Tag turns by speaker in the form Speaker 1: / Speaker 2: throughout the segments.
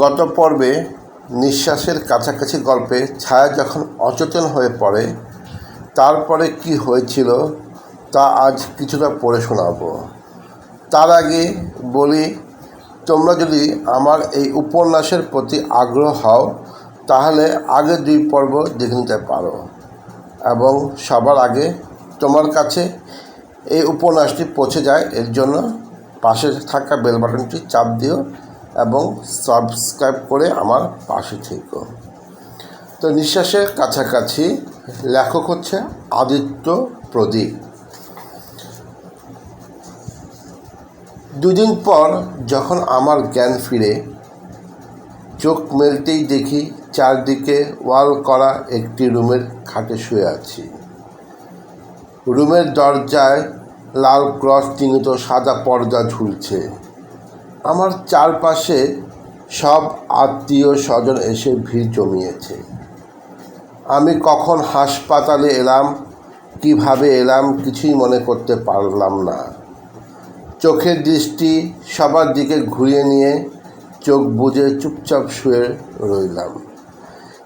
Speaker 1: গত পর্বে নিঃশ্বাসের কাছাকাছি গল্পে ছায়া যখন অচেতন হয়ে পড়ে, তারপরে কি হয়েছিল তা আজ কিছুটা পড়ে শোনাবো। তার আগে বলি, তোমরা যদি আমার এই উপন্যাসের প্রতি আগ্রহ হও, তাহলে আগে দুই পর্ব দেখে নিতে পারো এবং সবার আগে তোমার কাছে এই উপন্যাসটি পৌঁছে যায়। এর জন্য পাশে থাকা বেল বাটনটি চাপ দিও। এবং সাবস্ক্রাইব করে আমার পাশে থেকো। তো নিঃশ্বাসের কাছাকাছি লেখক হচ্ছে আদিত্য প্রদীপ। দুদিন পর যখন আমার জ্ঞান ফিরে, চোখ মেলতেই দেখি চারদিকে ওয়াল করা একটি রুমের খাটে শুয়ে আছি। রুমের দরজায় লাল ক্রস চিহ্নিত সাদা পর্দা ঝুলছে। আমার চারপাশে সব আত্মীয় স্বজন এসে ভিড় জমিয়েছে। আমি কখন হাসপাতালে এলাম, কীভাবে এলাম কিছুই মনে করতে পারলাম না। চোখের দৃষ্টি সবার দিকে ঘুরিয়ে নিয়ে চোখ বুজে চুপচাপ শুয়ে রইলাম।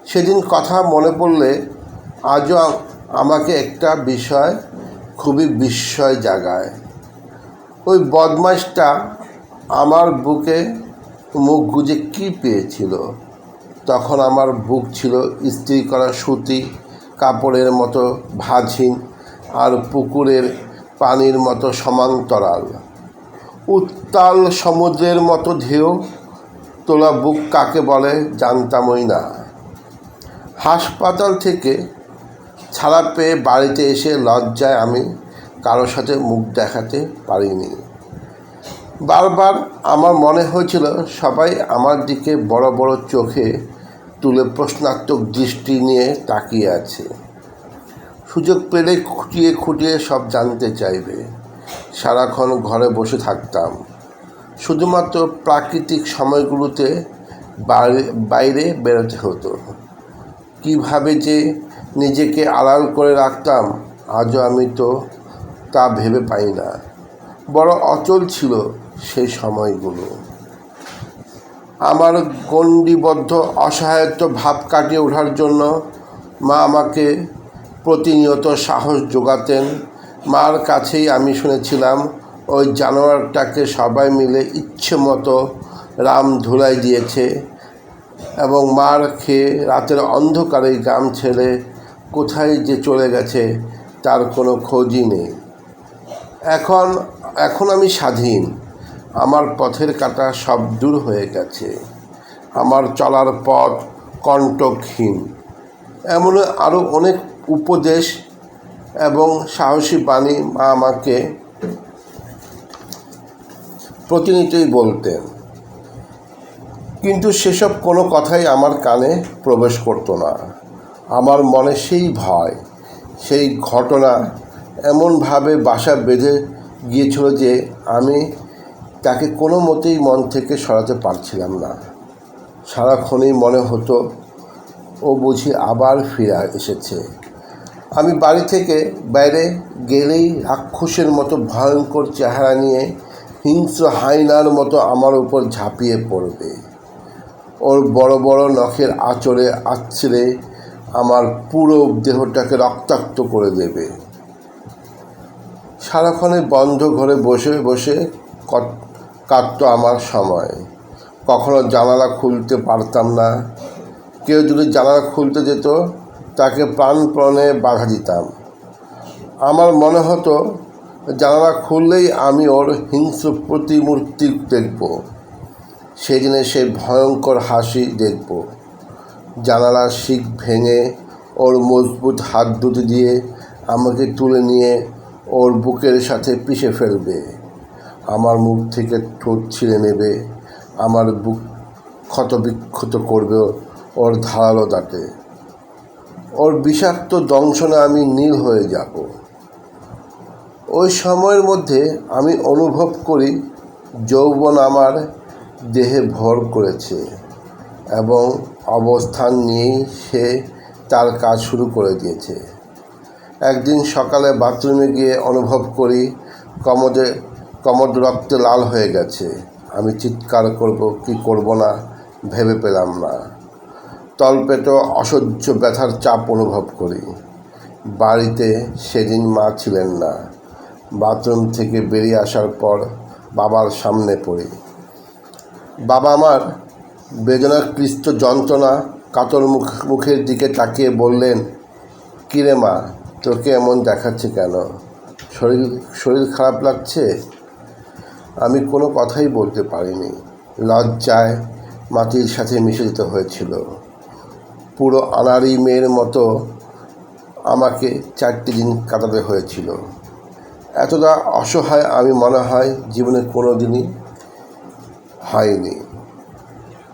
Speaker 1: সেদিন কথা মনে পড়লে আজও আমাকে একটা বিষয় খুবই বিস্ময় জাগায়। ওই বদমাইশটা আমার বুকে মুখ গুজে কী পেয়েছিল? তখন আমার বুক ছিল ইস্ত্রি করা সুতি, কাপড়ের মতো ভাঝিন আর পুকুরের পানির মতো সমান্তরাল। উত্তাল সমুদ্রের মতো ঢেউ, তোলা বুক কাকে বলে জানতামই না। হাসপাতাল থেকে ছাড়া পেয়ে বাড়িতে এসে লজ্জায় আমি কারোর সাথে মুখ দেখাতে পারিনি। বারবার আমার মনে হয়েছিল সবাই আমার দিকে বড় বড় চোখে তুলে প্রশ্নাত্মক দৃষ্টি নিয়ে তাকিয়ে আছে। সুযোগ পেলে খুঁটিয়ে খুঁটিয়ে সব জানতে চাইবে। সারাক্ষণ ঘরে বসে থাকতাম। শুধুমাত্র প্রাকৃতিক সময়গুলোতে বাইরে বেরোতে হতো। কীভাবে যে নিজেকে আড়াল করে রাখতাম, আজও আমি তো তা ভেবে পাই না। বড় অচল ছিল সেই সময়গুলো। আমার গণ্ডিবদ্ধ অসহায়ত্ব ভাব কাটিয়ে ওঠার জন্য মা আমাকে প্রতিনিয়ত সাহস যোগাতেন। মার কাছেই আমি শুনেছিলাম, ওই জানোয়ারটাকে সবাই মিলে ইচ্ছে মতো রাম ধুলাই দিয়েছে এবং মার খেয়ে রাতের অন্ধকারে গ্রাম ছেড়ে কোথায় যে চলে গেছে তার কোনো খোঁজই নেই। এখন এখন আমি স্বাধীন। আমার পথের কাটা সব দূর হয়ে গেছে। আমার চলার পথ কণ্টকহীন। এমন আরও অনেক উপদেশ এবং সাহসী বাণী মা আমাকে প্রতিনিয়তই বলতেন। কিন্তু সেসব কোনো কথাই আমার কানে প্রবেশ করতো না। আমার মনে সেই ভয়, সেই ঘটনা এমনভাবে বাসা বেঁধে গিয়েছিল যে আমি তাকে কোনো মতেই মন থেকে সরাতে পারছিলাম না। সারাক্ষণই মনে হতো, ও বুঝি আবার ফিরে এসেছে। আমি বাড়ি থেকে বাইরে গেলেই রাক্ষসের মতো ভয়ঙ্কর চেহারা নিয়ে হিংস্র হাইনার মতো আমার উপর ঝাঁপিয়ে পড়বে। ওর বড় বড় নখের আঁচড়ে আছড়ে আমার পুরো দেহটাকে রক্তাক্ত করে দেবে। সারাক্ষণে বন্ধ ঘরে বসে বসে কাটতো আমার সময়। কখনো জানালা খুলতে পারতাম না। কেউ যদি জানালা খুলতে যেত, তাকে প্রাণপণে বাধা দিতাম। আমার মনে হতো, জানালা খুললেই আমি ওর হিংস্র প্রতিমূর্তি দেখব। সেদিনে সেই ভয়ঙ্কর হাসি দেখব। জানালার শিখ ভেঙে ওর মজবুত হাত দুটি দিয়ে আমাকে তুলে নিয়ে ওর বুকের সাথে পিষে ফেলবে। আমার মুখ থেকে ঠোঁট ছিঁড়ে নেবে, আমার বুক ক্ষতবিক্ষত করবে ওর ধারালো দাঁতে ওর বিষাক্ত দংশনে আমি নীল হয়ে যাব। ওই সময়ের মধ্যে আমি অনুভব করি যৌবন আমার দেহে ভর করেছে এবং অবস্থান নিয়েই সে তার কাজ শুরু করে দিয়েছে। একদিন সকালে বাথরুমে গিয়ে অনুভব করি কমোদে কমোড রক্তে লাল হয়ে গেছে। আমি চিৎকার করব, কি করব না, ভেবে পেলাম না। তলপেটো অসহ্য ব্যথার চাপ অনুভব করি। বাড়িতে সেদিন মা ছিলেন না। বাথরুম থেকে বেরিয়ে আসার পর বাবার সামনে পড়ি। বাবা আমার বেদনাক্লিষ্ট যন্ত্রণা কাতর মুখ, মুখের দিকে তাকিয়ে বললেন, কিরে মা, তোকে এমন দেখাচ্ছে কেন? শরীর শরীর খারাপ লাগছে? আমি কোনো কথাই বলতে পারিনি। লজ্জায় মাটির সাথে মিশে যেতে হয়েছিল। পুরো আনাড়ি মেয়ের মতো আমাকে চারটি দিন কাটাতে হয়েছিল। এতটা অসহায় আমি মনে হয় জীবনে কোনো দিনই হয়নি।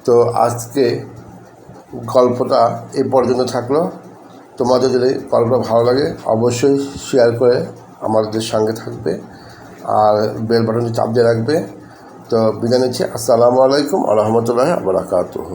Speaker 1: তো আজকে গল্পটা এ পর্যন্ত থাকল। তোমাদের যদি গল্পটা ভালো লাগে, অবশ্যই শেয়ার করে আমাদের সঙ্গে থাকবে। আর বেল বাটনটি চাপ দিয়ে রাখবে। তো বিদায় নিচ্ছি। আসসালামু আলাইকুম আ রহমতুল্লাহ আবরাকাতুহ